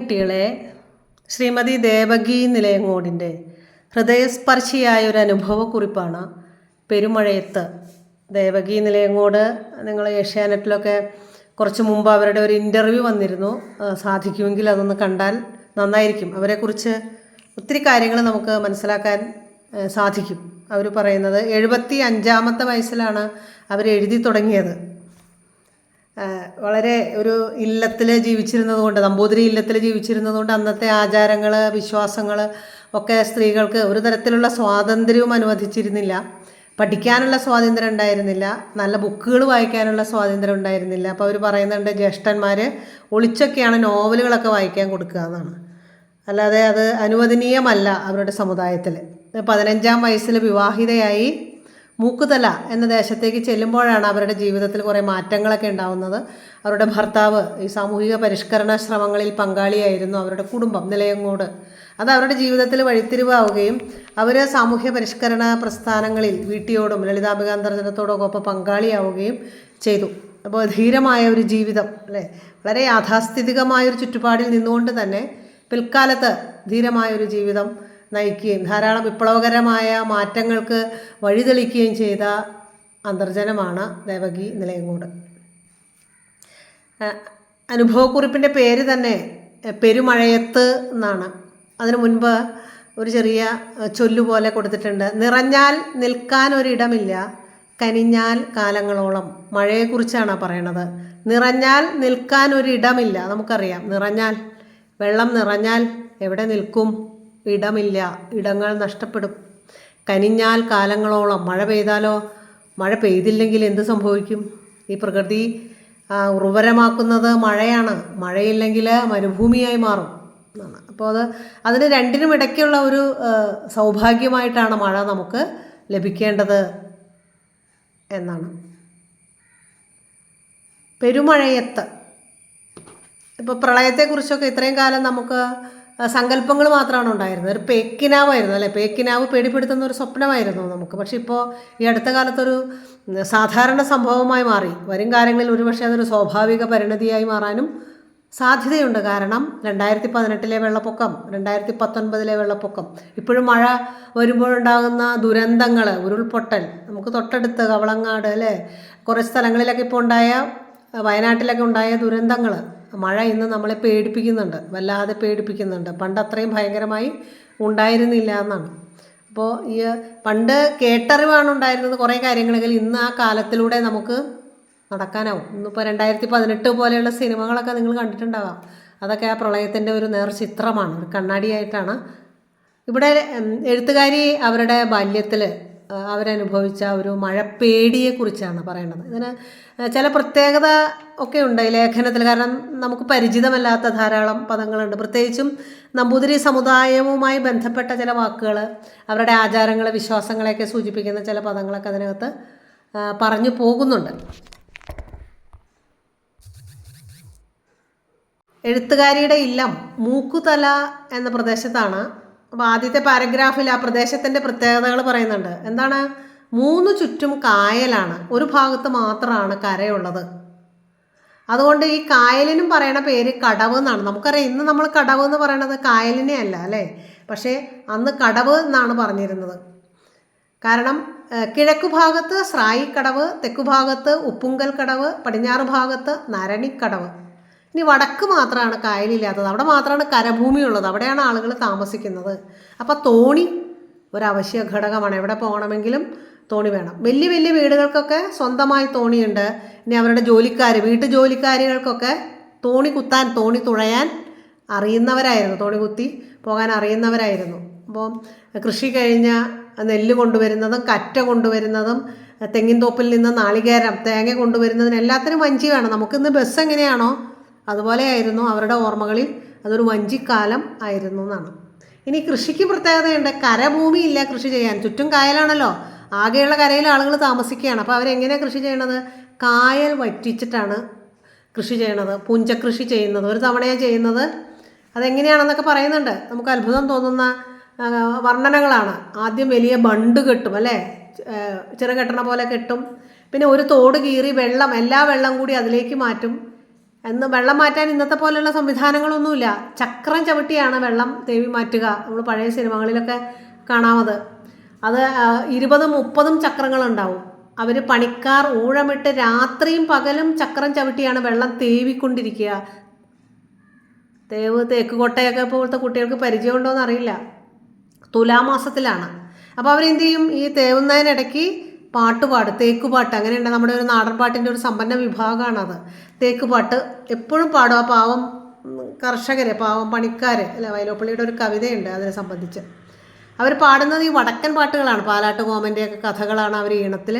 കുട്ടികളെ ശ്രീമതി ദേവകി നിലയങ്ങോടിന്റെ ഹൃദയസ്പർശിയായ ഒരു അനുഭവക്കുറിപ്പാണ് പെരുമഴയത്ത്. ദേവകി നിലയങ്ങോട് നിങ്ങൾ ഏഷ്യാനെറ്റിലൊക്കെ കുറച്ച് മുമ്പ് അവരുടെ ഒരു ഇന്റർവ്യൂ വന്നിരുന്നു. സാധിക്കുമെങ്കിൽ അതൊന്ന് കണ്ടാൽ നന്നായിരിക്കും. അവരെക്കുറിച്ച് ഒത്തിരി കാര്യങ്ങൾ നമുക്ക് മനസ്സിലാക്കാൻ സാധിക്കും. അവർ പറയുന്നത് എഴുപത്തി അഞ്ചാമത്തെ വയസ്സിലാണ് അവർ എഴുതി തുടങ്ങിയത്. വളരെ ഒരു ഇല്ലത്തിൽ ജീവിച്ചിരുന്നത് കൊണ്ട് നമ്പൂതിരി ഇല്ലത്തിൽ ജീവിച്ചിരുന്നത് കൊണ്ട് അന്നത്തെ ആചാരങ്ങൾ വിശ്വാസങ്ങൾ ഒക്കെ സ്ത്രീകൾക്ക് ഒരു തരത്തിലുള്ള സ്വാതന്ത്ര്യവും അനുവദിച്ചിരുന്നില്ല. പഠിക്കാനുള്ള സ്വാതന്ത്ര്യം ഉണ്ടായിരുന്നില്ല. നല്ല ബുക്കുകൾ വായിക്കാനുള്ള സ്വാതന്ത്ര്യം ഉണ്ടായിരുന്നില്ല. അപ്പോൾ അവർ പറയുന്നുണ്ട് ജ്യേഷ്ഠന്മാർ ഒളിച്ചൊക്കെയാണ് നോവലുകളൊക്കെ വായിക്കാൻ കൊടുക്കുക എന്നാണ്. അല്ലാതെ അത് അനുവദനീയമല്ല അവരുടെ സമുദായത്തിൽ പതിനഞ്ചാം വയസ്സിൽ വിവാഹിതയായി മൂക്കുതല എന്ന ദേശത്തേക്ക് ചെല്ലുമ്പോഴാണ് അവരുടെ ജീവിതത്തിൽ കുറേ മാറ്റങ്ങളൊക്കെ ഉണ്ടാവുന്നത്. അവരുടെ ഭർത്താവ് ഈ സാമൂഹിക പരിഷ്കരണ ശ്രമങ്ങളിൽ പങ്കാളിയായിരുന്നു. അവരുടെ കുടുംബം നിലയങ്ങോട്. അത് അവരുടെ ജീവിതത്തിൽ വഴിത്തിരിവാവുകയും അവർ സാമൂഹ്യ പരിഷ്കരണ പ്രസ്ഥാനങ്ങളിൽ വീട്ടിയോടും ലളിതാംബിക അന്തർജനത്തോടും ഒപ്പം പങ്കാളിയാവുകയും ചെയ്തു. അപ്പോൾ ധീരമായ ഒരു ജീവിതം അല്ലേ? വളരെ യാഥാസ്ഥിതികമായ ഒരു ചുറ്റുപാടിൽ നിന്നുകൊണ്ട് തന്നെ പിൽക്കാലത്ത് ധീരമായൊരു ജീവിതം നയിക്കുകയും ധാരാളം വിപ്ലവകരമായ മാറ്റങ്ങൾക്ക് വഴിതെളിക്കുകയും ചെയ്ത അന്തർജനമാണ് ദേവകി നിലയങ്ങോട്. അനുഭവക്കുറിപ്പിന്റെ പേര് തന്നെ പെരുമഴയത്ത് എന്നാണ്. അതിനു മുൻപ് ഒരു ചെറിയ ചൊല്ലുപോലെ കൊടുത്തിട്ടുണ്ട്. നിറഞ്ഞാൽ നിൽക്കാൻ ഒരിടമില്ല കനിഞ്ഞാൽ കാലങ്ങളോളം. മഴയെക്കുറിച്ചാണ് പറയണത്. നിറഞ്ഞാൽ നിൽക്കാൻ ഒരിടമില്ല നമുക്കറിയാം. നിറഞ്ഞാൽ വെള്ളം നിറഞ്ഞാൽ എവിടെ നിൽക്കും? ഇടമില്ല ഇടങ്ങൾ നഷ്ടപ്പെടും. കനിഞ്ഞാൽ കാലങ്ങളോളം മഴ പെയ്താലോ? മഴ പെയ്തില്ലെങ്കിൽ എന്ത് സംഭവിക്കും? ഈ പ്രകൃതി ഉർവരമാക്കുന്നത് മഴയാണ്. മഴയില്ലെങ്കിൽ മരുഭൂമിയായി മാറും. എന്നാണ്. അപ്പോൾ അത് അതിന് രണ്ടിനും ഇടയ്ക്കുള്ള ഒരു സൗഭാഗ്യമായിട്ടാണ് മഴ നമുക്ക് ലഭിക്കേണ്ടത് എന്നാണ്. പെരുമഴയത്ത്. ഇപ്പോൾ പ്രളയത്തെക്കുറിച്ചൊക്കെ ഇത്രയും കാലം നമുക്ക് സങ്കല്പങ്ങൾ മാത്രമാണ് ഉണ്ടായിരുന്നത്. ഒരു പേക്കിനാവായിരുന്നു അല്ലേ? പേക്കിനാവ് പേടിപ്പെടുത്തുന്ന ഒരു സ്വപ്നമായിരുന്നു നമുക്ക്. പക്ഷെ ഇപ്പോൾ ഈ അടുത്ത കാലത്തൊരു സാധാരണ സംഭവമായി മാറി. വരും കാലങ്ങളിൽ ഒരുപക്ഷെ അതൊരു സ്വാഭാവിക പരിണതിയായി മാറാനും സാധ്യതയുണ്ട്. കാരണം രണ്ടായിരത്തി പതിനെട്ടിലെ വെള്ളപ്പൊക്കം രണ്ടായിരത്തി പത്തൊൻപതിലെ വെള്ളപ്പൊക്കം ഇപ്പോഴും മഴ വരുമ്പോഴുണ്ടാകുന്ന ദുരന്തങ്ങൾ ഉരുൾപൊട്ടൽ നമുക്ക് തൊട്ടടുത്ത് കവളങ്ങാട് അല്ലേ? കുറേ സ്ഥലങ്ങളിലൊക്കെ ഇപ്പോൾ ഉണ്ടായ വയനാട്ടിലൊക്കെ ഉണ്ടായ ദുരന്തങ്ങൾ മഴ ഇന്ന് നമ്മളെ പേടിപ്പിക്കുന്നുണ്ട്. വല്ലാതെ പേടിപ്പിക്കുന്നുണ്ട്. പണ്ട് അത്രയും ഭയങ്കരമായി ഉണ്ടായിരുന്നില്ല എന്നാണ്. അപ്പോൾ ഈ പണ്ട് കേട്ടറിവാണ് ഉണ്ടായിരുന്നത് കുറേ കാര്യങ്ങളെങ്കിൽ ഇന്ന് ആ കാലത്തിലൂടെ നമുക്ക് നടക്കാനാവും. ഇന്നിപ്പോൾ രണ്ടായിരത്തി പതിനെട്ട് പോലെയുള്ള സിനിമകളൊക്കെ നിങ്ങൾ കണ്ടിട്ടുണ്ടാവാം. അതൊക്കെ ആ പ്രളയത്തിന്റെ ഒരു നേർചിത്രമാണ് ഒരു കണ്ണാടിയായിട്ടാണ്. ഇവിടെ എഴുത്തുകാരി അവരുടെ ബാല്യത്തിൽ അവരനുഭവിച്ച ഒരു മഴപ്പേടിയെക്കുറിച്ചാണ് പറയേണ്ടത്. ഇതിന് ചില പ്രത്യേകത ഒക്കെ ഉണ്ട് ഈ ലേഖനത്തിൽ. കാരണം നമുക്ക് പരിചിതമല്ലാത്ത ധാരാളം പദങ്ങളുണ്ട്. പ്രത്യേകിച്ചും നമ്പൂതിരി സമുദായവുമായി ബന്ധപ്പെട്ട ചില വാക്കുകൾ അവരുടെ ആചാരങ്ങൾ വിശ്വാസങ്ങളെയൊക്കെ സൂചിപ്പിക്കുന്ന ചില പദങ്ങളൊക്കെ അതിനകത്ത് പറഞ്ഞു പോകുന്നുണ്ട്. എഴുത്തുകാരിയുടെ ഇല്ലം മൂക്കുതല എന്ന പ്രദേശത്താണ് അപ്പോൾ ആദ്യത്തെ പാരഗ്രാഫിൽ ആ പ്രദേശത്തിന്റെ പ്രത്യേകതകൾ പറയുന്നുണ്ട്. എന്താണ്? മൂന്ന് ചുറ്റും കായലാണ്. ഒരു ഭാഗത്ത് മാത്രമാണ് കരയുള്ളത്. അതുകൊണ്ട് ഈ കായലിനും പറയണ പേര് കടവ് എന്നാണ്. നമുക്കറിയാം ഇന്ന് നമ്മൾ കടവ് എന്ന് പറയണത് കായലിനെ അല്ല അല്ലേ? പക്ഷേ അന്ന് കടവ് എന്നാണ് പറഞ്ഞിരുന്നത്. കാരണം കിഴക്കു ഭാഗത്ത് സ്രായിക്കടവ് തെക്കു ഭാഗത്ത് ഉപ്പുങ്കൽ കടവ് പടിഞ്ഞാറ് ഭാഗത്ത് നരണിക്കടവ്. ഇനി വടക്ക് മാത്രമാണ് കായലില്ലാത്തത്. അവിടെ മാത്രമാണ് കരഭൂമി ഉള്ളത് അവിടെയാണ് ആളുകൾ താമസിക്കുന്നത്. അപ്പോൾ തോണി ഒരവശ്യ ഘടകമാണ്. എവിടെ പോകണമെങ്കിലും തോണി വേണം. വലിയ വലിയ വീടുകൾക്കൊക്കെ സ്വന്തമായി തോണിയുണ്ട്. ഇനി അവരുടെ ജോലിക്കാർ വീട്ടു ജോലിക്കാരികൾക്കൊക്കെ തോണി കുത്താൻ തോണി തുഴയാൻ അറിയുന്നവരായിരുന്നു. തോണി കുത്തി പോകാൻ അറിയുന്നവരായിരുന്നു. അപ്പോൾ കൃഷി കഴിഞ്ഞ നെല്ല് കൊണ്ടുവരുന്നതും കറ്റ കൊണ്ടുവരുന്നതും തെങ്ങിൻ തോപ്പിൽ നിന്ന് നാളികേരം തേങ്ങ കൊണ്ടുവരുന്നതിന് എല്ലാത്തിനും വഞ്ചി വേണം നമുക്കിന്ന് ബസ് എങ്ങനെയാണോ? അതുപോലെയായിരുന്നു അവരുടെ ഓർമ്മകളിൽ അതൊരു വഞ്ചിക്കാലം ആയിരുന്നു എന്നാണ്. ഇനി കൃഷിക്ക് പ്രത്യേകതയുണ്ട്. കരഭൂമിയില്ല കൃഷി ചെയ്യാൻ. ചുറ്റും കായലാണല്ലോ. ആകെയുള്ള കരയിൽ ആളുകൾ താമസിക്കുകയാണ്. അപ്പോൾ അവരെങ്ങനെയാണ് കൃഷി ചെയ്യണത്? കായൽ വറ്റിച്ചിട്ടാണ് കൃഷി ചെയ്യണത്. പുഞ്ചകൃഷി ചെയ്യുന്നത്. ഒരു തവണയാണ് ചെയ്യുന്നത്. അതെങ്ങനെയാണെന്നൊക്കെ പറയുന്നുണ്ട്. നമുക്ക് അത്ഭുതം തോന്നുന്ന വർണനകളാണ്. ആദ്യം വലിയ ബണ്ട് കെട്ടും അല്ലേ? ചെറുകെട്ടണ പോലെ കെട്ടും. പിന്നെ ഒരു തോട് കീറി വെള്ളം എല്ലാ വെള്ളം കൂടി അതിലേക്ക് മാറ്റും. എന്ന് വെള്ളം മാറ്റാൻ ഇന്നത്തെ പോലെയുള്ള സംവിധാനങ്ങളൊന്നുമില്ല. ചക്രം ചവിട്ടിയാണ് വെള്ളം തേവി മാറ്റുക. നമ്മൾ പഴയ സിനിമകളിലൊക്കെ കാണാമത്. അത് ഇരുപതും മുപ്പതും ചക്രങ്ങളുണ്ടാവും. അവർ പണിക്കാർ ഊഴമിട്ട് രാത്രിയും പകലും ചക്രം ചവിട്ടിയാണ് വെള്ളം തേവിക്കൊണ്ടിരിക്കുക. തേവ് തേക്ക് കൊട്ടയൊക്കെ പോലത്തെ കുട്ടികൾക്ക് പരിചയമുണ്ടോയെന്ന് അറിയില്ല തുലാമാസത്തിലാണ്. അപ്പോൾ അവരെന്ത് ചെയ്യും? ഈ തേവുന്നതിനിടയ്ക്ക് പാട്ട് പാടും തേക്കുപാട്ട് അങ്ങനെയുണ്ട്. നമ്മുടെ ഒരു നാടൻ പാട്ടിന്റെ ഒരു സമ്പന്ന വിഭാഗമാണത് തേക്കുപാട്ട് എപ്പോഴും പാടും. ആ പാവം കർഷകരെ പാവം പണിക്കാർ അല്ല വയലോപ്പള്ളിയുടെ ഒരു കവിതയുണ്ട് അതിനെ സംബന്ധിച്ച്. അവർ പാടുന്നത് ഈ വടക്കൻ പാട്ടുകളാണ്. പാലാട്ട് കോമന്റെയൊക്കെ കഥകളാണ് അവർ ഈണത്തിൽ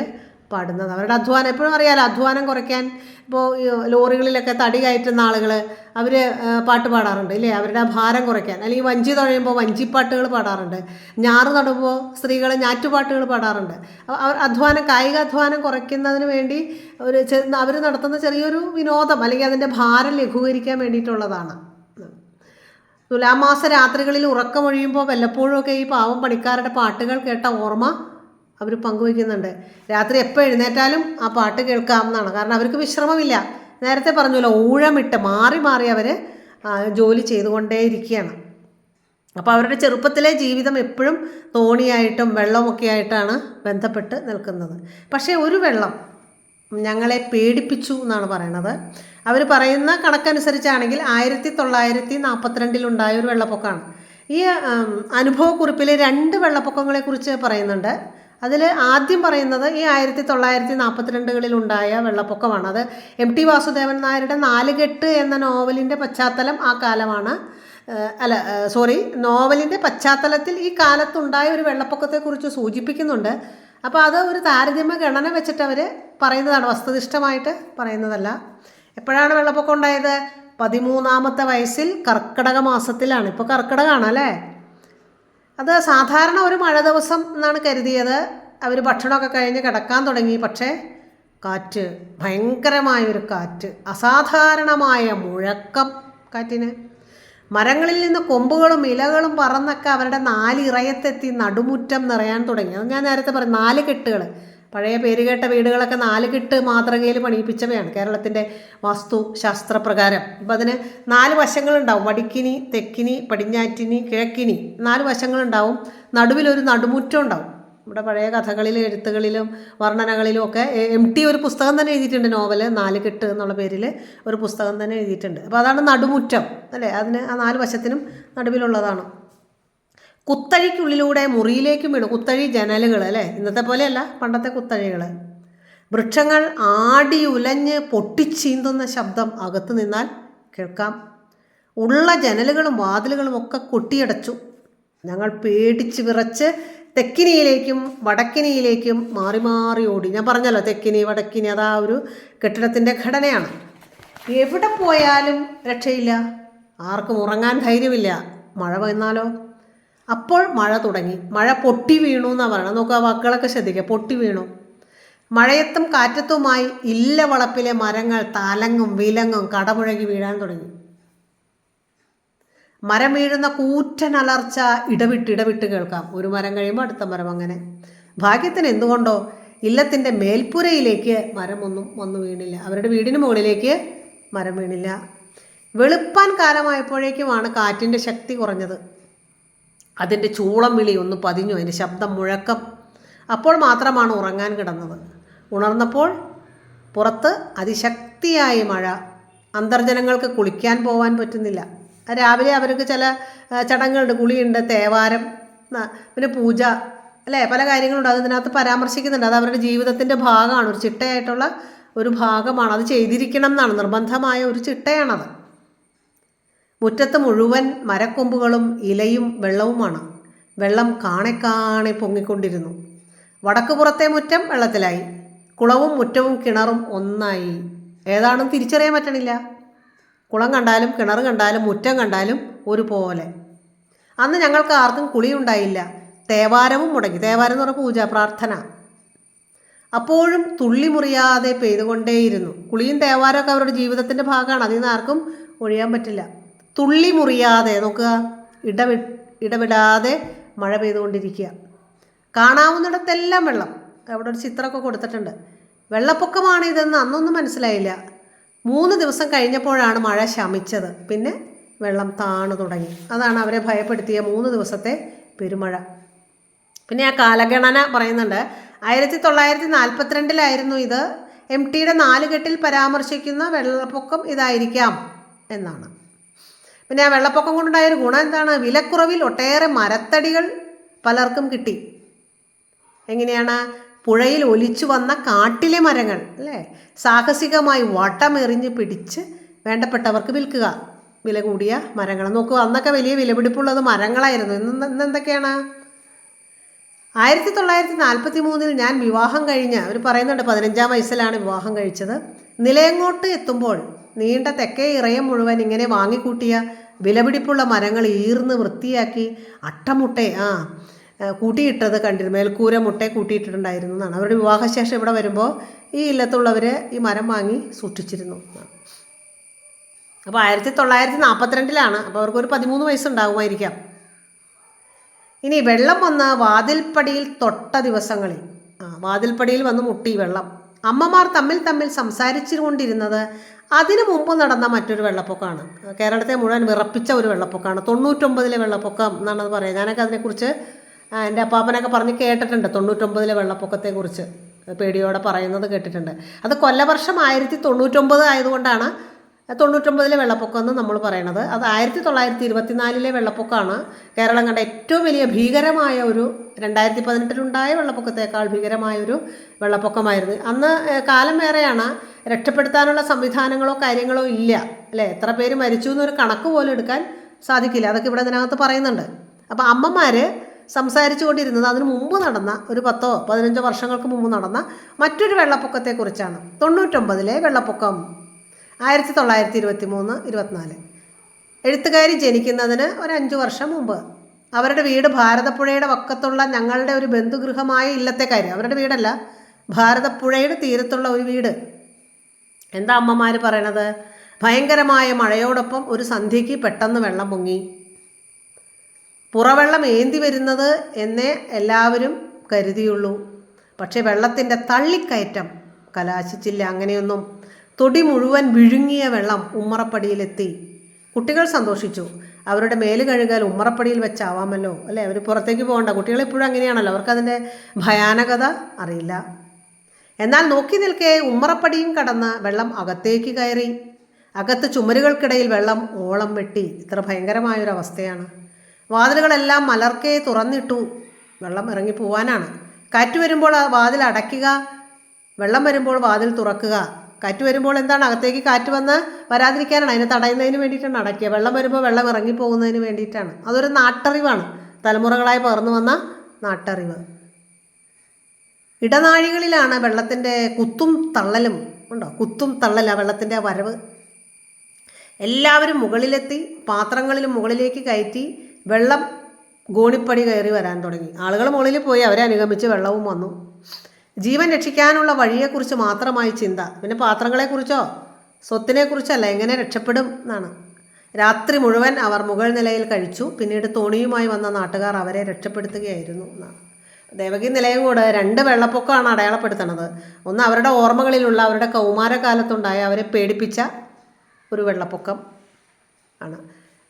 പാടുന്നത് അവരുടെ അധ്വാനം എപ്പോഴും അറിയാലോ അധ്വാനം കുറയ്ക്കാൻ ഇപ്പോൾ ലോറികളിലൊക്കെ തടി കയറ്റുന്ന ആളുകൾ അവർ പാട്ട് പാടാറുണ്ട് ഇല്ലേ? അവരുടെ ഭാരം കുറയ്ക്കാൻ. അല്ലെങ്കിൽ വഞ്ചി തുഴയുമ്പോൾ വഞ്ചിപ്പാട്ടുകൾ പാടാറുണ്ട്. ഞാറ് നടുമ്പോൾ സ്ത്രീകൾ ഞാറ്റുപാട്ടുകൾ പാടാറുണ്ട്. അവ- അവർ അധ്വാനം കായിക അധ്വാനം കുറയ്ക്കുന്നതിന് വേണ്ടി ഒരു അവർ നടത്തുന്ന ചെറിയൊരു വിനോദം അല്ലെങ്കിൽ അതിന്റെ ഭാരം ലഘൂകരിക്കാൻ വേണ്ടിയിട്ടുള്ളതാണ്. തുലാമാസ രാത്രികളിൽ ഉറക്കമൊഴിയുമ്പോൾ വല്ലപ്പോഴും ഒക്കെ ഈ പാവം പണിക്കാരുടെ പാട്ടുകൾ കേട്ട ഓർമ്മ അവർ പങ്കുവയ്ക്കുന്നുണ്ട്. രാത്രി എപ്പോൾ എഴുന്നേറ്റാലും ആ പാട്ട് കേൾക്കാമെന്നാണ് കാരണം അവർക്ക് വിശ്രമമില്ല. നേരത്തെ പറഞ്ഞല്ലോ ഊഴമിട്ട് മാറി മാറി അവർ ജോലി ചെയ്തുകൊണ്ടേയിരിക്കുകയാണ്. അപ്പോൾ അവരുടെ ചെറുപ്പത്തിലെ ജീവിതം എപ്പോഴും തോണിയായിട്ടും വെള്ളമൊക്കെ ആയിട്ടാണ് ബന്ധപ്പെട്ട് നിൽക്കുന്നത്. പക്ഷേ ഒരു വെള്ളം ഞങ്ങളെ പേടിപ്പിച്ചു എന്നാണ് പറയണത്. അവർ പറയുന്ന കണക്കനുസരിച്ചാണെങ്കിൽ ആയിരത്തി തൊള്ളായിരത്തി നാൽപ്പത്തിരണ്ടിലുണ്ടായ ഒരു വെള്ളപ്പൊക്കമാണ്. ഈ അനുഭവക്കുറിപ്പിൽ രണ്ട് വെള്ളപ്പൊക്കങ്ങളെക്കുറിച്ച് പറയുന്നുണ്ട്. അതിൽ ആദ്യം പറയുന്നത് ഈ ആയിരത്തി തൊള്ളായിരത്തി നാൽപ്പത്തിരണ്ടുകളിൽ ഉണ്ടായ വെള്ളപ്പൊക്കമാണ്. അത് എം ടി വാസുദേവൻ നായരുടെ നാലുകെട്ട് എന്ന നോവലിന്റെ പശ്ചാത്തലം ആ കാലമാണ്. അല്ല സോറി നോവലിന്റെ പശ്ചാത്തലത്തിൽ ഈ കാലത്തുണ്ടായ ഒരു വെള്ളപ്പൊക്കത്തെക്കുറിച്ച് സൂചിപ്പിക്കുന്നുണ്ട്. അപ്പോൾ അത് ഒരു താരതമ്യ ഗണന വെച്ചിട്ട് അവർ പറയുന്നതാണ്. വസ്തുനിഷ്ഠമായിട്ട് പറയുന്നതല്ല. എപ്പോഴാണ് വെള്ളപ്പൊക്കം ഉണ്ടായത്? പതിമൂന്നാമത്തെ വയസ്സിൽ കർക്കിടക മാസത്തിലാണ്. ഇപ്പോൾ കർക്കിടകമാണ് അല്ലേ? അത് സാധാരണ ഒരു മഴ ദിവസം എന്നാണ് കരുതിയത്. അവർ ഭക്ഷണമൊക്കെ കഴിഞ്ഞ് കിടക്കാൻ തുടങ്ങി. പക്ഷേ കാറ്റ് ഭയങ്കരമായൊരു കാറ്റ് അസാധാരണമായ മുഴക്കം കാറ്റിന്. മരങ്ങളിൽ നിന്ന് കൊമ്പുകളും ഇലകളും പറന്നൊക്കെ അവരുടെ നാലിറയത്തെത്തി നടുമുറ്റം നിറയാൻ തുടങ്ങി. അത് ഞാൻ നേരത്തെ പറഞ്ഞു നാല് കെട്ടുകൾ പഴയ പേരുകേട്ട വീടുകളൊക്കെ നാല് കെട്ട് മാതൃകയിൽ പണിയിപ്പിച്ചവയാണ് കേരളത്തിന്റെ വാസ്തു ശാസ്ത്രപ്രകാരം. ഇപ്പം അതിന് നാല് വശങ്ങളുണ്ടാവും. വടിക്കിനി തെക്കിനി പടിഞ്ഞാറ്റിനി കിഴക്കിനി. നാല് വശങ്ങളുണ്ടാവും. നടുവിലൊരു നടുമുറ്റം ഉണ്ടാവും. നമ്മുടെ പഴയ കഥകളിലും എഴുത്തുകളിലും വർണനകളിലും ഒക്കെ എം ടി ഒരു പുസ്തകം തന്നെ എഴുതിയിട്ടുണ്ട്. നോവൽ നാല് കെട്ട് എന്നുള്ള പേരിൽ ഒരു പുസ്തകം തന്നെ എഴുതിയിട്ടുണ്ട്. അപ്പോൾ അതാണ് നടുമുറ്റം. അല്ലേ? അതിന് ആ നാല് വശത്തിനും നടുവിലുള്ളതാണ്. കുത്തഴിക്കുള്ളിലൂടെ മുറിയിലേക്കും വീണു കുത്തഴി ജനലുകൾ അല്ലേ? ഇന്നത്തെ പോലെയല്ല പണ്ടത്തെ കുത്തഴികൾ വൃക്ഷങ്ങൾ ആടി ഉലഞ്ഞ് പൊട്ടിച്ചീന്തുന്ന ശബ്ദം അകത്തു നിന്നാൽ കേൾക്കാം. ഉള്ള ജനലുകളും വാതിലുകളും ഒക്കെ കൊട്ടിയടച്ചു. ഞങ്ങൾ പേടിച്ച് വിറച്ച് തെക്കിനിയിലേക്കും വടക്കിനിയിലേക്കും മാറി മാറി ഓടി. ഞാൻ പറഞ്ഞല്ലോ തെക്കിനി വടക്കിനി അതാ ഒരു കെട്ടിടത്തിന്റെ ഘടനയാണ്. എവിടെ പോയാലും രക്ഷയില്ല. ആർക്കും ഉറങ്ങാൻ ധൈര്യമില്ല. മഴ വന്നാലോ അപ്പോൾ മഴ തുടങ്ങി. മഴ പൊട്ടി വീണു എന്നാണ് പറയണം നോക്കുക വാക്കുകളൊക്കെ ശ്രദ്ധിക്കുക. പൊട്ടി വീണു. മഴയത്തും കാറ്റത്തുമായി ഇല്ല വളപ്പിലെ മരങ്ങൾ താലങ്ങും വിലങ്ങും കടമുഴകി വീഴാൻ തുടങ്ങി. മരം വീഴുന്ന കൂറ്റൻ അലർച്ച ഇടവിട്ട് ഇടവിട്ട് കേൾക്കാം. ഒരു മരം കഴിയുമ്പോൾ അടുത്ത മരം അങ്ങനെ. ഭാഗ്യത്തിന് എന്തുകൊണ്ടോ ഇല്ലത്തിന്റെ മേൽപ്പുരയിലേക്ക് മരമൊന്നും വന്നു വീണില്ല. അവരുടെ വീടിന് മുകളിലേക്ക് മരം വീണില്ല. വെളുപ്പാൻ കാലമായപ്പോഴേക്കുമാണ് കാറ്റിന്റെ ശക്തി കുറഞ്ഞത്. അതിന്റെ ചൂളം വിളി ഒന്ന് പതിഞ്ഞു അതിന്റെ ശബ്ദം മുഴക്കം. അപ്പോൾ മാത്രമാണ് ഉറങ്ങാൻ കിടന്നത്. ഉണർന്നപ്പോൾ പുറത്ത് അതിശക്തിയായ മഴ. അന്തർജനങ്ങൾക്ക് കുളിക്കാൻ പോകാൻ പറ്റുന്നില്ല. രാവിലെ അവർക്ക് ചില ചടങ്ങുകളുണ്ട്. കുളിയുണ്ട് തേവാരം പിന്നെ പൂജ അല്ലേ? പല കാര്യങ്ങളുണ്ട്. അത് ഇതിനകത്ത് പരാമർശിക്കുന്നുണ്ട്. അത് അവരുടെ ജീവിതത്തിന്റെ ഭാഗമാണ്. ഒരു ചിട്ടയായിട്ടുള്ള ഒരു ഭാഗമാണ്. അത് ചെയ്തിരിക്കണം എന്നാണ്. നിർബന്ധമായ ഒരു ചിട്ടയാണത്. മുറ്റത്ത് മുഴുവൻ മരക്കൊമ്പുകളും ഇലയും വെള്ളവുമാണ്. വെള്ളം കാണെ കാണെ പൊങ്ങിക്കൊണ്ടിരുന്നു വടക്കുപുറത്തെ മുറ്റം വെള്ളത്തിലായി. കുളവും മുറ്റവും കിണറും ഒന്നായി. ഏതാണെന്ന് തിരിച്ചറിയാൻ പറ്റണില്ല. കുളം കണ്ടാലും കിണർ കണ്ടാലും മുറ്റം കണ്ടാലും ഒരുപോലെ. അന്ന് ഞങ്ങൾക്ക് ആർക്കും കുളിയുണ്ടായില്ല. തേവാരവും മുടങ്ങി. തേവാരം എന്ന് പറഞ്ഞ പൂജ പ്രാർത്ഥന. അപ്പോഴും തുള്ളി മുറിയാതെ പെയ്തുകൊണ്ടേയിരുന്നു. കുളിയും തേവാരമൊക്കെ അവരുടെ ജീവിതത്തിന്റെ ഭാഗമാണ്. അതിൽ നിന്ന് ആർക്കും ഒഴിയാൻ പറ്റില്ല. തുള്ളി മുറിയാതെ നോക്കുക. ഇടവി ഇടവിടാതെ മഴ പെയ്തുകൊണ്ടിരിക്കുക. കാണാവുന്നിടത്തെല്ലാം വെള്ളം. അവിടെ ഒരു ചിത്രമൊക്കെ കൊടുത്തിട്ടുണ്ട്. വെള്ളപ്പൊക്കമാണ് ഇതെന്ന് അന്നൊന്നും മനസ്സിലായില്ല. മൂന്ന് ദിവസം കഴിഞ്ഞപ്പോഴാണ് മഴ ശമിച്ചത്. പിന്നെ വെള്ളം താണു തുടങ്ങി. അതാണ് അവരെ ഭയപ്പെടുത്തിയ മൂന്ന് ദിവസത്തെ പെരുമഴ. പിന്നെ ആ കാലഗണന പറയുന്നുണ്ട്. ആയിരത്തി തൊള്ളായിരത്തി നാൽപ്പത്തിരണ്ടിലായിരുന്നു ഇത്. എം ടിയുടെ നാലുകെട്ടിൽ പരാമർശിക്കുന്ന വെള്ളപ്പൊക്കം ഇതായിരിക്കാം എന്നാണ്. പിന്നെ ആ വെള്ളപ്പൊക്കം കൊണ്ടുണ്ടായ ഒരു ഗുണം എന്താണ്? വിലക്കുറവിൽ ഒട്ടേറെ മരത്തടികൾ പലർക്കും കിട്ടി. എങ്ങനെയാണ്? പുഴയിൽ ഒലിച്ചു വന്ന കാട്ടിലെ മരങ്ങൾ അല്ലേ? സാഹസികമായി വട്ടമെറിഞ്ഞ് പിടിച്ച് വേണ്ടപ്പെട്ടവർക്ക് വിൽക്കുക. വില കൂടിയ മരങ്ങൾ. നോക്കൂ അന്നൊക്കെ വലിയ വിലപിടിപ്പുള്ളത് മരങ്ങളായിരുന്നു. ഇന്ന് ഇന്ന് എന്തൊക്കെയാണ്? ആയിരത്തി തൊള്ളായിരത്തി നാൽപ്പത്തി മൂന്നിൽ ഞാൻ വിവാഹം കഴിഞ്ഞ് അവർ പറയുന്നുണ്ട് പതിനഞ്ചാം വയസ്സിലാണ് വിവാഹം കഴിച്ചത്. നിലയങ്ങോട്ട് എത്തുമ്പോൾ നീണ്ട തെക്കേ ഇറയം മുഴുവൻ ഇങ്ങനെ വാങ്ങിക്കൂട്ടിയ വിലപിടിപ്പുള്ള മരങ്ങൾ ഈർന്ന് വൃത്തിയാക്കി അട്ടമുട്ടെ ആ കൂട്ടിയിട്ടത് കണ്ടിരുന്നു. മേൽക്കൂര മുട്ടെ കൂട്ടിയിട്ടിട്ടുണ്ടായിരുന്നു എന്നാണ്. അവരുടെ വിവാഹശേഷം ഇവിടെ വരുമ്പോൾ ഈ ഇല്ലത്തുള്ളവർ ഈ മരം വാങ്ങി സൂക്ഷിച്ചിരുന്നു. അപ്പോൾ ആയിരത്തി തൊള്ളായിരത്തി നാൽപ്പത്തിരണ്ടിലാണ് അപ്പോൾ അവർക്കൊരു പതിമൂന്ന് വയസ്സുണ്ടാകുമായിരിക്കാം. ഇനി വെള്ളം വന്ന് വാതിൽപ്പടിയിൽ തൊട്ട ദിവസങ്ങളിൽ ആ വാതിൽപ്പടിയിൽ വന്ന് മുട്ടി വെള്ളം. അമ്മമാർ തമ്മിൽ തമ്മിൽ സംസാരിച്ചുകൊണ്ടിരുന്നത് അതിനു മുമ്പ് നടന്ന മറ്റൊരു വെള്ളപ്പൊക്കമാണ്. കേരളത്തെ മുഴുവൻ വിറപ്പിച്ച ഒരു വെള്ളപ്പൊക്കമാണ്. തൊണ്ണൂറ്റൊമ്പതിലെ വെള്ളപ്പൊക്കം എന്നാണ് പറയുന്നത്. ഞാനൊക്കെ അതിനെക്കുറിച്ച് എന്റെ അപ്പാപ്പനൊക്കെ പറഞ്ഞ് കേട്ടിട്ടുണ്ട്. തൊണ്ണൂറ്റൊമ്പതിലെ വെള്ളപ്പൊക്കത്തെക്കുറിച്ച്. പേടിയോടെ പറയുന്നത് കേട്ടിട്ടുണ്ട്. അത് കൊല്ലവർഷം ആയിരത്തി തൊണ്ണൂറ്റൊമ്പത് ആയതുകൊണ്ടാണ് തൊണ്ണൂറ്റൊമ്പതിലെ വെള്ളപ്പൊക്കം എന്ന് നമ്മൾ പറയണത്. അത് ആയിരത്തി തൊള്ളായിരത്തി ഇരുപത്തിനാലിലെ വെള്ളപ്പൊക്കമാണ്. കേരളം കണ്ട ഏറ്റവും വലിയ ഭീകരമായ ഒരു രണ്ടായിരത്തി പതിനെട്ടിലുണ്ടായ വെള്ളപ്പൊക്കത്തേക്കാൾ ഭീകരമായ ഒരു വെള്ളപ്പൊക്കമായിരുന്നു. അന്ന് കാലം വേറെയാണ്. രക്ഷപ്പെടുത്താനുള്ള സംവിധാനങ്ങളോ കാര്യങ്ങളോ ഇല്ല. അല്ലേ? എത്ര പേര് മരിച്ചു എന്നൊരു കണക്ക് പോലും എടുക്കാൻ സാധിക്കില്ല. അതൊക്കെ ഇവിടെ ഇതിനകത്ത് പറയുന്നുണ്ട്. അപ്പോൾ അമ്മമാർ സംസാരിച്ചു കൊണ്ടിരുന്നത് അതിന് മുമ്പ് നടന്ന ഒരു പത്തോ പതിനഞ്ചോ വർഷങ്ങൾക്ക് മുമ്പ് നടന്ന മറ്റൊരു വെള്ളപ്പൊക്കത്തെക്കുറിച്ചാണ്. തൊണ്ണൂറ്റൊമ്പതിലെ വെള്ളപ്പൊക്കം. ആയിരത്തി തൊള്ളായിരത്തി ഇരുപത്തി മൂന്ന് ഇരുപത്തിനാല്. എഴുത്തുകാരി ജനിക്കുന്നതിന് ഒരു അഞ്ച് വർഷം മുമ്പ്. അവരുടെ വീട് ഭാരതപ്പുഴയുടെ വക്കത്തുള്ള ഞങ്ങളുടെ ഒരു ബന്ധുഗൃഹമായ ഇല്ലത്തെ അവരുടെ വീടല്ല ഭാരതപ്പുഴയുടെ തീരത്തുള്ള ഒരു വീട്. എന്താ അമ്മമാർ പറയണത്? ഭയങ്കരമായ മഴയോടൊപ്പം ഒരു സന്ധ്യയ്ക്ക് പെട്ടെന്ന് വെള്ളം പൊങ്ങി. പുറവെള്ളം ഏന്തി വരുന്നത് എന്നേ എല്ലാവരും കരുതിയുള്ളൂ. പക്ഷേ വെള്ളത്തിന്റെ തള്ളിക്കയറ്റം കലാശിച്ചില്ല അങ്ങനെയൊന്നും. തൊടി മുഴുവൻ വിഴുങ്ങിയ വെള്ളം ഉമ്മറപ്പടിയിലെത്തി. കുട്ടികൾ സന്തോഷിച്ചു. അവരുടെ മേൽ കഴുകാൽ ഉമ്മറപ്പടിയിൽ വെച്ചാവാമല്ലോ അല്ലേ? അവർ പുറത്തേക്ക് പോകണ്ട. കുട്ടികൾ ഇപ്പോഴും അങ്ങനെയാണല്ലോ. അവർക്കതിന്റെ ഭയാനകത അറിയില്ല. എന്നാൽ നോക്കി നിൽക്കെ ഉമ്മറപ്പടിയും കടന്ന് വെള്ളം അകത്തേക്ക് കയറി. അകത്ത് ചുമരുകൾക്കിടയിൽ വെള്ളം ഓളം വെട്ടി. ഇത്ര ഭയങ്കരമായൊരവസ്ഥയാണ്. വാതിലുകളെല്ലാം മലർക്കേ തുറന്നിട്ടു വെള്ളം ഇറങ്ങി പോവാനാണ് കാറ്റ് വരുമ്പോൾ വാതിൽ അടയ്ക്കുക വെള്ളം വരുമ്പോൾ വാതിൽ തുറക്കുക കാറ്റ് വരുമ്പോൾ എന്താണ് അകത്തേക്ക് കാറ്റ് വന്ന് വരാതിരിക്കാനാണ്. അതിനെ തടയുന്നതിന് വേണ്ടിയിട്ടാണ് അടയ്ക്കുക വെള്ളം വരുമ്പോൾ വെള്ളം ഇറങ്ങി പോകുന്നതിന് വേണ്ടിയിട്ടാണ്. അതൊരു നാട്ടറിവാണ്. തലമുറകളായി പകർന്നു വന്ന നാട്ടറിവ്. ഇടനാഴികളിലാണ് വെള്ളത്തിന്റെ കുത്തും തള്ളലും ഉണ്ടോ? കുത്തും തള്ളല വെള്ളത്തിന്റെ വരവ്. എല്ലാവരും മുകളിലെത്തി പാത്രങ്ങളിലും മുകളിലേക്ക് കയറ്റി വെള്ളം ഗോണിപ്പടി കയറി വരാൻ തുടങ്ങി. ആളുകൾ മുകളിൽ പോയി അവരെ അനുഗമിച്ച് വെള്ളവും വന്നു. ജീവൻ രക്ഷിക്കാനുള്ള വഴിയെക്കുറിച്ച് മാത്രമായി ചിന്ത. പിന്നെ പാത്രങ്ങളെക്കുറിച്ചോ? സ്വത്തിനെക്കുറിച്ചല്ല എങ്ങനെ രക്ഷപ്പെടും എന്നാണ്. രാത്രി മുഴുവൻ അവർ മുകൾ നിലയിൽ കഴിച്ചു. പിന്നീട് തോണിയുമായി വന്ന നാട്ടുകാർ അവരെ രക്ഷപ്പെടുത്തുകയായിരുന്നു എന്നാണ്. ദേവകി നിലയം കൂടെ രണ്ട് വെള്ളപ്പൊക്കമാണ് അടയാളപ്പെടുത്തുന്നത് ഒന്ന് അവരുടെ ഓർമ്മകളിലുള്ള അവരുടെ കൗമാരകാലത്തുണ്ടായ അവരെ പേടിപ്പിച്ച ഒരു വെള്ളപ്പൊക്കം ആണ്.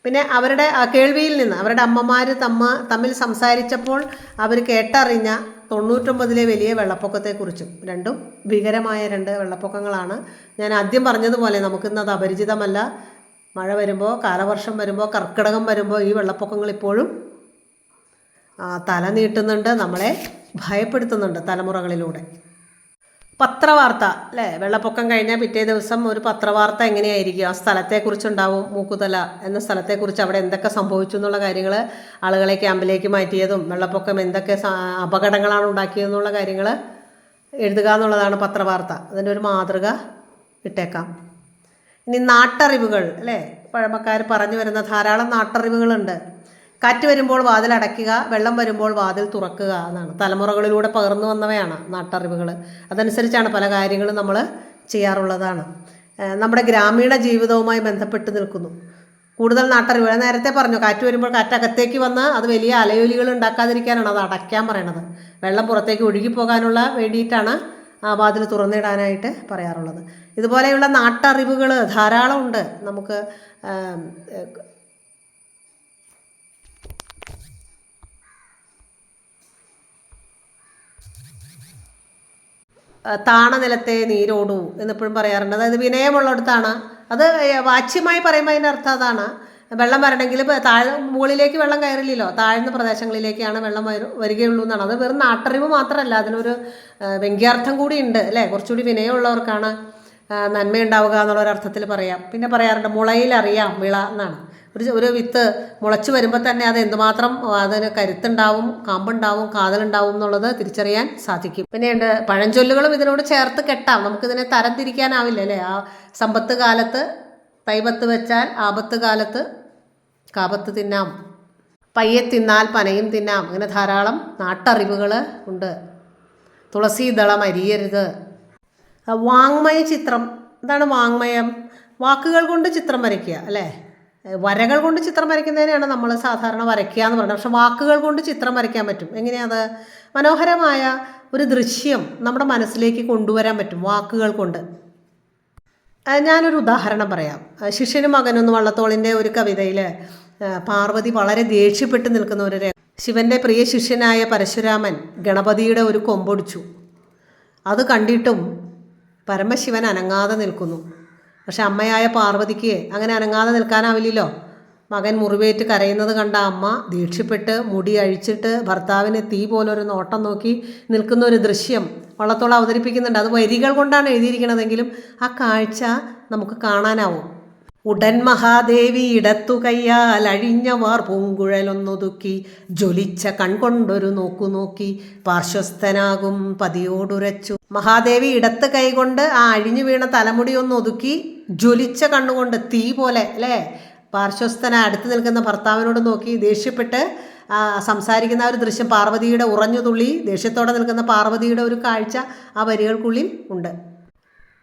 പിന്നെ അവരുടെ കേൾവിയിൽ നിന്ന് അവരുടെ അമ്മമാർ തമ്മ തമ്മിൽ സംസാരിച്ചപ്പോൾ അവർ കേട്ടറിഞ്ഞ തൊണ്ണൂറ്റൊമ്പതിലെ വലിയ വെള്ളപ്പൊക്കത്തെക്കുറിച്ചും രണ്ടും ഭീകരമായ രണ്ട് വെള്ളപ്പൊക്കങ്ങളാണ്. ഞാൻ ആദ്യം പറഞ്ഞതുപോലെ നമുക്കിന്നത് അപരിചിതമല്ല. മഴ വരുമ്പോൾ കാലവർഷം വരുമ്പോൾ കർക്കിടകം വരുമ്പോൾ ഈ വെള്ളപ്പൊക്കങ്ങൾ ഇപ്പോഴും തല നീട്ടുന്നുണ്ട് നമ്മളെ ഭയപ്പെടുത്തുന്നുണ്ട് തലമുറകളിലൂടെ. പത്രവാർത്ത അല്ലേ? വെള്ളപ്പൊക്കം കഴിഞ്ഞാൽ പിറ്റേ ദിവസം ഒരു പത്രവാർത്ത എങ്ങനെയായിരിക്കും? ആ സ്ഥലത്തെക്കുറിച്ചുണ്ടാവും മൂക്കുതല എന്ന സ്ഥലത്തെക്കുറിച്ച് അവിടെ എന്തൊക്കെ സംഭവിച്ചു എന്നുള്ള കാര്യങ്ങൾ ആളുകളെ ക്യാമ്പിലേക്ക് മാറ്റിയതും വെള്ളപ്പൊക്കം എന്തൊക്കെ അപകടങ്ങളാണ് ഉണ്ടാക്കിയതെന്നുള്ള കാര്യങ്ങൾ എഴുതുക എന്നുള്ളതാണ് പത്രവാർത്ത. അതിന്റെ ഒരു മാതൃക ഇട്ടേക്കാം. ഇനി നാട്ടറിവുകൾ അല്ലേ? പഴമക്കാർ പറഞ്ഞു വരുന്ന ധാരാളം നാട്ടറിവുകളുണ്ട്. കാറ്റ് വരുമ്പോൾ വാതിൽ അടയ്ക്കുക വെള്ളം വരുമ്പോൾ വാതിൽ തുറക്കുക എന്നാണ്. തലമുറകളിലൂടെ പകർന്നു വന്നവയാണ് നാട്ടറിവുകൾ. അതനുസരിച്ചാണ് പല കാര്യങ്ങളും നമ്മൾ ചെയ്യാറുള്ളതാണ്. നമ്മുടെ ഗ്രാമീണ ജീവിതവുമായി ബന്ധപ്പെട്ട് നിൽക്കുന്നു. കൂടുതൽ നാട്ടറിവുകൾ. നേരത്തെ പറഞ്ഞു കാറ്റ് വരുമ്പോൾ കാറ്റ് അകത്തേക്ക് വന്ന് അത് വലിയ അലയൊലികൾ ഉണ്ടാക്കാതിരിക്കാനാണ് അത് അടയ്ക്കാൻ പറയണത്. വെള്ളം പുറത്തേക്ക് ഒഴുകിപ്പോകാനുള്ള വേണ്ടിയിട്ടാണ് ആ വാതിൽ തുറന്നിടാനായിട്ട് പറയാറുള്ളത്. ഇതുപോലെയുള്ള നാട്ടറിവുകൾ ധാരാളമുണ്ട്. നമുക്ക് ആം, ഏ, ആ, താണ നിലത്തെ നീരോടൂ എന്നെപ്പോഴും പറയാറുണ്ട്. അതായത് വിനയമുള്ളിടത്താണ്. അത് വാച്യമായി പറയുമ്പോൾ അതിന്റെ അർത്ഥം അതാണ്. വെള്ളം വരണമെങ്കിൽ താഴ് മുകളിലേക്ക് വെള്ളം കയറില്ലല്ലോ. താഴ്ന്ന പ്രദേശങ്ങളിലേക്കാണ് വെള്ളം വരു വരികയുള്ളൂ എന്നാണ്. അത് വെറും നാട്ടറിവ് മാത്രമല്ല. അതിനൊരു വ്യംഗ്യാർത്ഥം കൂടി ഉണ്ട് അല്ലേ? കുറച്ചുകൂടി വിനയമുള്ളവർക്കാണ് നന്മയുണ്ടാവുക എന്നുള്ളൊരർത്ഥത്തിൽ പറയാം. പിന്നെ പറയാറുണ്ട് മുളയിലറിയാം വിള എന്നാണ്. ഒരു ഒരു വിത്ത് മുളച്ച് വരുമ്പോൾ തന്നെ അത് എന്തുമാത്രം അതിന് കരുത്തുണ്ടാവും കാമ്പുണ്ടാവും കാതലുണ്ടാവും എന്നുള്ളത് തിരിച്ചറിയാൻ സാധിക്കും. പിന്നെയുണ്ട് പഴഞ്ചൊല്ലുകളും ഇതിനോട് ചേർത്ത് കെട്ടാം. നമുക്കിതിനെ തരംതിരിക്കാനാവില്ല അല്ലേ? ആ സമ്പത്ത് കാലത്ത് തൈപത്ത് വെച്ചാൽ ആപത്ത് കാലത്ത് കാപത്ത് തിന്നാം. പയ്യെ തിന്നാൽ പനയും തിന്നാം. അങ്ങനെ ധാരാളം നാട്ടറിവുകൾ ഉണ്ട്. തുളസീദളം അരിയരുത്. വാങ്മയ ചിത്രം. എന്താണ് വാങ്മയം? വാക്കുകൾ കൊണ്ട് ചിത്രം വരയ്ക്കുക അല്ലേ? വരകൾ കൊണ്ട് ചിത്രം വരയ്ക്കുന്നതിനെയാണ് നമ്മൾ സാധാരണ വരയ്ക്കുക എന്ന് പറയുന്നത്. പക്ഷെ വാക്കുകൾ കൊണ്ട് ചിത്രം വരയ്ക്കാൻ പറ്റും. എങ്ങനെയാത് മനോഹരമായ ഒരു ദൃശ്യം നമ്മുടെ മനസ്സിലേക്ക് കൊണ്ടുവരാൻ പറ്റും വാക്കുകൾ കൊണ്ട്. ഞാനൊരു ഉദാഹരണം പറയാം. ശിഷ്യനും മകനൊന്ന് വള്ളത്തോളിന്റെ ഒരു കവിതയിൽ പാർവതി വളരെ ദേഷ്യപ്പെട്ട് നിൽക്കുന്ന ഒരു രംഗം ശിവന്റെ പ്രിയ ശിഷ്യനായ പരശുരാമൻ ഗണപതിയുടെ ഒരു കൊമ്പൊടിച്ചു. അത് കണ്ടിട്ടും പരമശിവൻ അനങ്ങാതെ നിൽക്കുന്നു. പക്ഷെ അമ്മയായ പാർവതിക്ക് അങ്ങനെ അനങ്ങാതെ നിൽക്കാനാവില്ലല്ലോ. മകൻ മുറിവേറ്റ് കരയുന്നത് കണ്ട അമ്മ ദേഷ്യപ്പെട്ട് മുടി അഴിച്ചിട്ട് ഭർത്താവിനെ തീ പോലൊരു നോട്ടം നോക്കി നിൽക്കുന്ന ഒരു ദൃശ്യം വള്ളത്തോളം അവതരിപ്പിക്കുന്നുണ്ട്. അത് വരികൾ കൊണ്ടാണ് എഴുതിയിരിക്കണതെങ്കിലും ആ കാഴ്ച നമുക്ക് കാണാനാവും. ഉടൻ മഹാദേവി ഇടത്തു കയ്യാൽ അഴിഞ്ഞവാർ പൂങ്കുഴലൊന്നൊതുക്കി ജ്വലിച്ച കൺകൊണ്ടൊരു നോക്കു നോക്കി പാർശ്വസ്ഥനാകും പതിയോടുരച്ചു. മഹാദേവി ഇടത്ത് കൈകൊണ്ട് ആ അഴിഞ്ഞു വീണ തലമുടി ഒന്ന് ഒതുക്കി ജ്വലിച്ച കണ്ണുകൊണ്ട് തീ പോലെ അല്ലേ? പാർശ്വസ്ഥന അടുത്ത് നിൽക്കുന്ന ഭർത്താവിനോട് നോക്കി ദേഷ്യപ്പെട്ട് സംസാരിക്കുന്ന ഒരു ദൃശ്യം പാർവതിയുടെ ഉറഞ്ഞു തുള്ളി ദേഷ്യത്തോടെ നിൽക്കുന്ന പാർവതിയുടെ ഒരു കാഴ്ച ആ വരികൾക്കുള്ളിൽ ഉണ്ട്.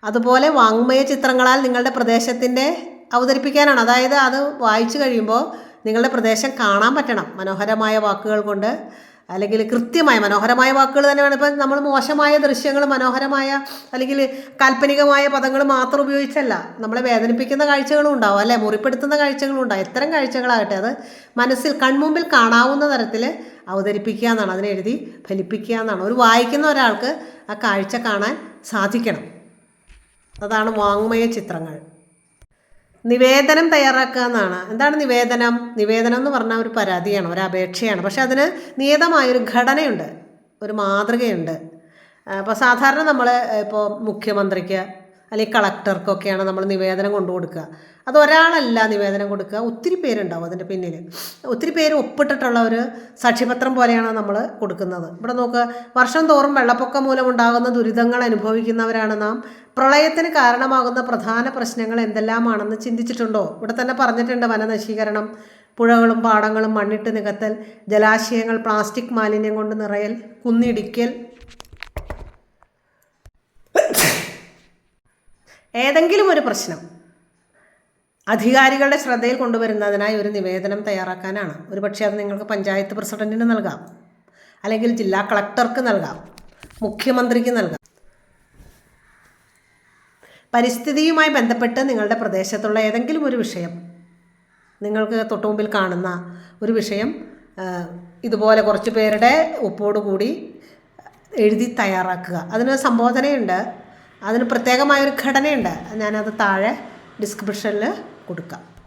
അതുപോലെ വാങ്മയ ചിത്രങ്ങളാൽ നിങ്ങളുടെ പ്രദേശത്തിന്റെ അവതരിപ്പിക്കാനാണ്. അതായത് അത് വായിച്ചു കഴിയുമ്പോൾ നിങ്ങളുടെ പ്രദേശം കാണാൻ പറ്റണം. മനോഹരമായ വാക്കുകൾ കൊണ്ട് അല്ലെങ്കിൽ കൃത്യമായ മനോഹരമായ വാക്കുകൾ തന്നെ വേണം ഇപ്പം നമ്മൾ മോശമായ ദൃശ്യങ്ങൾ മനോഹരമായ അല്ലെങ്കിൽ കാൽപ്പനികമായ പദങ്ങൾ മാത്രം ഉപയോഗിച്ചല്ല നമ്മളെ വേദനിപ്പിക്കുന്ന കാഴ്ചകളും ഉണ്ടാവും അല്ലെ? മുറിപ്പെടുത്തുന്ന കാഴ്ചകളും ഉണ്ടാവും. എത്തരം കാഴ്ചകളാകട്ടെ അത് മനസ്സിൽ കൺമുമ്പിൽ കാണാവുന്ന തരത്തിൽ അവതരിപ്പിക്കുക എന്നാണ്. അതിനെ എഴുതി ഫലിപ്പിക്കുക എന്നാണ്. ഒരു വായിക്കുന്ന ഒരാൾക്ക് ആ കാഴ്ച കാണാൻ സാധിക്കണം. അതാണ് വാങ്മയ ചിത്രങ്ങൾ. നിവേദനം തയ്യാറാക്കുക എന്നാണ്. എന്താണ് നിവേദനം? നിവേദനം എന്ന് പറഞ്ഞാൽ ഒരു പരാതിയാണ് ഒരു അപേക്ഷയാണ്. പക്ഷെ അതിന് നിയതമായൊരു ഘടനയുണ്ട് ഒരു മാതൃകയുണ്ട്. അപ്പോൾ സാധാരണ നമ്മൾ ഇപ്പോൾ മുഖ്യമന്ത്രിക്ക് അല്ലെങ്കിൽ കളക്ടർക്കൊക്കെയാണ് നമ്മൾ നിവേദനം കൊണ്ടു കൊടുക്കുക അത് ഒരാളല്ല നിവേദനം കൊടുക്കുക. ഒത്തിരി പേരുണ്ടാവും അതിന്റെ പിന്നിൽ ഒത്തിരി പേര് ഒപ്പിട്ടിട്ടുള്ള ഒരു സാക്ഷ്യപത്രം പോലെയാണ് നമ്മൾ കൊടുക്കുന്നത്. ഇവിടെ നോക്കുക വർഷം തോറും വെള്ളപ്പൊക്കം മൂലമുണ്ടാകുന്ന ദുരിതങ്ങൾ അനുഭവിക്കുന്നവരാണ് നാം. പ്രളയത്തിന് കാരണമാകുന്ന പ്രധാന പ്രശ്നങ്ങൾ എന്തെല്ലാമാണെന്ന് ചിന്തിച്ചിട്ടുണ്ടോ? ഇവിടെ തന്നെ പറഞ്ഞിട്ടുണ്ട് വനനശീകരണം പുഴകളും പാടങ്ങളും മണ്ണിട്ട് നികത്തൽ ജലാശയങ്ങൾ പ്ലാസ്റ്റിക് മാലിന്യം കൊണ്ട് നിറയൽ കുന്നിടിക്കൽ ഏതെങ്കിലും ഒരു പ്രശ്നം അധികാരികളുടെ ശ്രദ്ധയിൽ കൊണ്ടുവരുന്നതിനായി ഒരു നിവേദനം തയ്യാറാക്കാനാണ്. ഒരു പക്ഷേ അത് നിങ്ങൾക്ക് പഞ്ചായത്ത് പ്രസിഡന്റിന് നൽകാം. അല്ലെങ്കിൽ ജില്ലാ കളക്ടർക്ക് നൽകാം. മുഖ്യമന്ത്രിക്ക് നൽകാം. പരിസ്ഥിതിയുമായി ബന്ധപ്പെട്ട് നിങ്ങളുടെ പ്രദേശത്തുള്ള ഏതെങ്കിലും ഒരു വിഷയം നിങ്ങൾക്ക് തൊട്ടുമുമ്പിൽ കാണുന്ന ഒരു വിഷയം ഇതുപോലെ കുറച്ച് പേരുടെ ഒപ്പോടുകൂടി എഴുതി തയ്യാറാക്കുക. അതിന് സംബോധനയുണ്ട്. അതിന് പ്രത്യേകമായൊരു ഘടനയുണ്ട്. ഞാനത് താഴെ ഡിസ്ക്രിപ്ഷനിൽ കൊടുക്കാം.